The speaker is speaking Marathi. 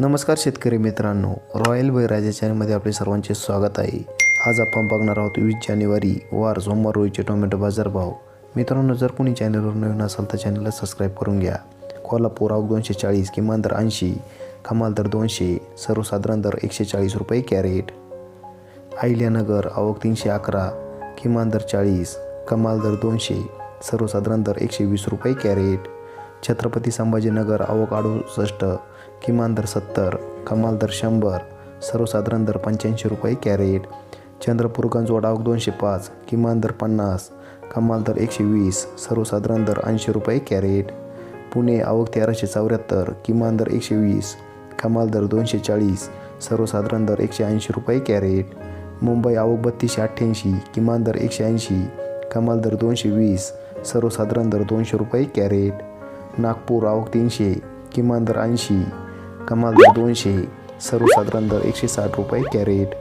नमस्कार शेतकरी मित्रांनो रॉयल बैराजा चॅनलमध्ये आपले सर्वांचे स्वागत आहे. आज आपण बघणार आहोत वीस जानेवारी वार सोमवार रोजीचे टोमॅटो बाजारभाव. मित्रांनो जर कोणी चॅनलवर नवीन असाल तर चॅनलला सबस्क्राईब करून घ्या. कोल्हापूर आवक दोनशे चाळीस किमान दर ऐंशी कमाल दर दोनशे सर्वसाधारण दर एकशे चाळीस रुपये कॅरेट. अहिल्यानगर आवक तीनशे अकरा किमान दर चाळीस कमाल दर दोनशे सर्वसाधारण दर एकशे वीस रुपये कॅरेट. छत्रपती संभाजीनगर आवक अडुसष्ट किमान दर सत्तर कमाल दर शंभर सर्वसाधारण दर पंच्याऐंशी रुपये कॅरेट चंद्रपूर गंजवाड आवक दोनशे पाच किमान दर पन्नास कमाल दर एकशे वीस सर्वसाधारण दर ऐंशी रुपये कॅरेट पुणे आवक तेराशे चौऱ्याहत्तर किमान दर एकशे वीस कमाल दर दोनशे चाळीस सर्वसाधारण दर एकशे ऐंशी रुपये कॅरेट मुंबई आवक बत्तीसशे अठ्ठ्याऐंशी किमान दर एकशे ऐंशी कमाल दर दोनशे वीस सर्वसाधारण दर दोनशे रुपये कॅरेट नागपूर आवक तीनशे किमान दर ऐंशी कमाल दर दोनशे सर्वसाधारण दर एकशे साठ रुपये कॅरेट.